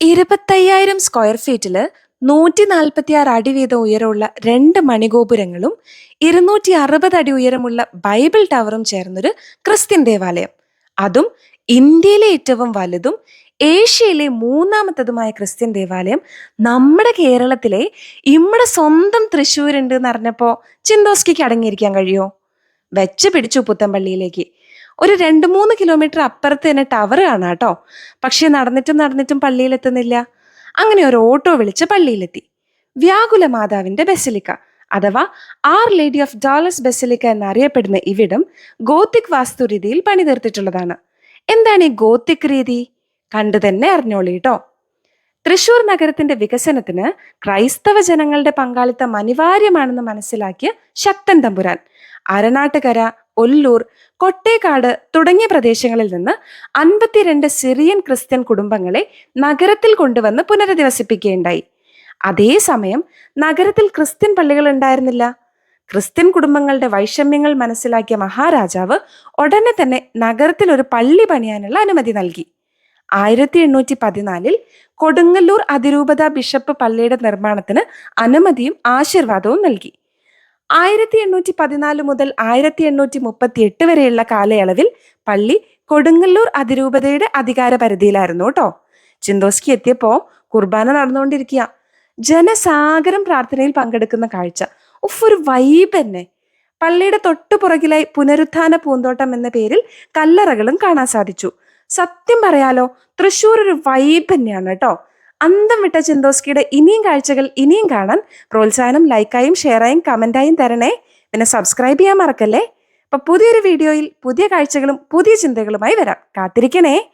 ഇരുപത്തയ്യായിരം സ്ക്വയർ ഫീറ്റിൽ നൂറ്റി നാൽപ്പത്തി ആറ് അടി വീതം ഉയരമുള്ള രണ്ട് മണിഗോപുരങ്ങളും ഇരുന്നൂറ്റി അറുപത് അടി ഉയരമുള്ള ബൈബിൾ ടവറും ചേർന്നൊരു ക്രിസ്ത്യൻ ദേവാലയം. അതും ഇന്ത്യയിലെ ഏറ്റവും വലുതും ഏഷ്യയിലെ മൂന്നാമത്തതുമായ ക്രിസ്ത്യൻ ദേവാലയം നമ്മുടെ കേരളത്തിലെ ഇമ്മടെ സ്വന്തം തൃശ്ശൂരുണ്ട് എന്ന് അറിഞ്ഞപ്പോൾ ചിന്തോസ്കിക്ക് അടങ്ങിയിരിക്കാൻ കഴിയുമോ വെച്ച് പിടിച്ചു പുത്തമ്പള്ളിയിലേക്ക് ഒരു രണ്ട് മൂന്ന് കിലോമീറ്റർ അപ്പുറത്ത് തന്നെ ടവർ കാണാം കേട്ടോ. പക്ഷെ നടന്നിട്ടും നടന്നിട്ടും പള്ളിയിലെത്തുന്നില്ല. അങ്ങനെ ഒരു ഓട്ടോ വിളിച്ച് പള്ളിയിലെത്തി. വ്യാകുല മാതാവിന്റെ ബെസിലിക്ക അഥവാ our lady of Dolours basilica എന്നറിയപ്പെടുന്ന ഇവിടം ഗോത്തിക് വാസ്തുരീതിയിൽ പണിതീർത്തിട്ടുള്ളതാണ്. എന്താണ് ഈ ഗോത്തിക് രീതി? കണ്ടു തന്നെ അറിഞ്ഞോളി കേട്ടോ. തൃശൂർ നഗരത്തിന്റെ വികസനത്തിന് ക്രൈസ്തവ ജനങ്ങളുടെ പങ്കാളിത്തം അനിവാര്യമാണെന്ന് മനസ്സിലാക്കിയ ശക്തൻ തമ്പുരാൻ. അരനാട്ടുകര ഒല്ലൂർ കൊട്ടേക്കാട് തുടങ്ങിയ പ്രദേശങ്ങളിൽ നിന്ന് അൻപത്തിരണ്ട് സിറിയൻ ക്രിസ്ത്യൻ കുടുംബങ്ങളെ നഗരത്തിൽ കൊണ്ടുവന്ന് പുനരധിവസിപ്പിക്കുകയുണ്ടായി. അതേസമയം നഗരത്തിൽ ക്രിസ്ത്യൻ പള്ളികൾ ഉണ്ടായിരുന്നില്ല. ക്രിസ്ത്യൻ കുടുംബങ്ങളുടെ വൈഷമ്യങ്ങൾ മനസ്സിലാക്കിയ മഹാരാജാവ് ഉടനെ തന്നെ നഗരത്തിൽ ഒരു പള്ളി പണിയാനുള്ള അനുമതി നൽകി. ആയിരത്തി എണ്ണൂറ്റി പതിനാലിൽ കൊടുങ്ങല്ലൂർ അതിരൂപത ബിഷപ്പ് പള്ളിയുടെ നിർമ്മാണത്തിന് അനുമതിയും ആശീർവാദവും നൽകി. ആയിരത്തി എണ്ണൂറ്റി പതിനാല് മുതൽ ആയിരത്തി എണ്ണൂറ്റി മുപ്പത്തി എട്ട് വരെയുള്ള കാലയളവിൽ പള്ളി കൊടുങ്ങല്ലൂർ അതിരൂപതയുടെ അധികാര പരിധിയിലായിരുന്നു കേട്ടോ. ചിന്തോസ്കി എത്തിയപ്പോ കുർബാന നടന്നുകൊണ്ടിരിക്കുക. ജനസാഗരം പ്രാർത്ഥനയിൽ പങ്കെടുക്കുന്ന കാഴ്ച. ഉഫ് ഒരു വൈബ് തന്നെ. പള്ളിയുടെ തൊട്ടു പുറകിലായി പുനരുത്ഥാന പൂന്തോട്ടം എന്ന പേരിൽ കല്ലറകളും കാണാൻ സാധിച്ചു. സത്യം പറയാലോ തൃശ്ശൂർ ഒരു വൈബ് തന്നെയാണ് കേട്ടോ. അന്തം വിട്ട ചിന്തോസ്കിയുടെ ഇനിയും കാഴ്ചകൾ ഇനിയും കാണാൻ പ്രോത്സാഹനം ലൈക്കായും ഷെയറായും കമന്റായും തരണേ. പിന്നെ സബ്സ്ക്രൈബ് ചെയ്യാൻ മറക്കല്ലേ? അപ്പൊ പുതിയൊരു വീഡിയോയിൽ പുതിയ കാഴ്ചകളും പുതിയ ചിന്തകളുമായി വരാം. കാത്തിരിക്കണേ.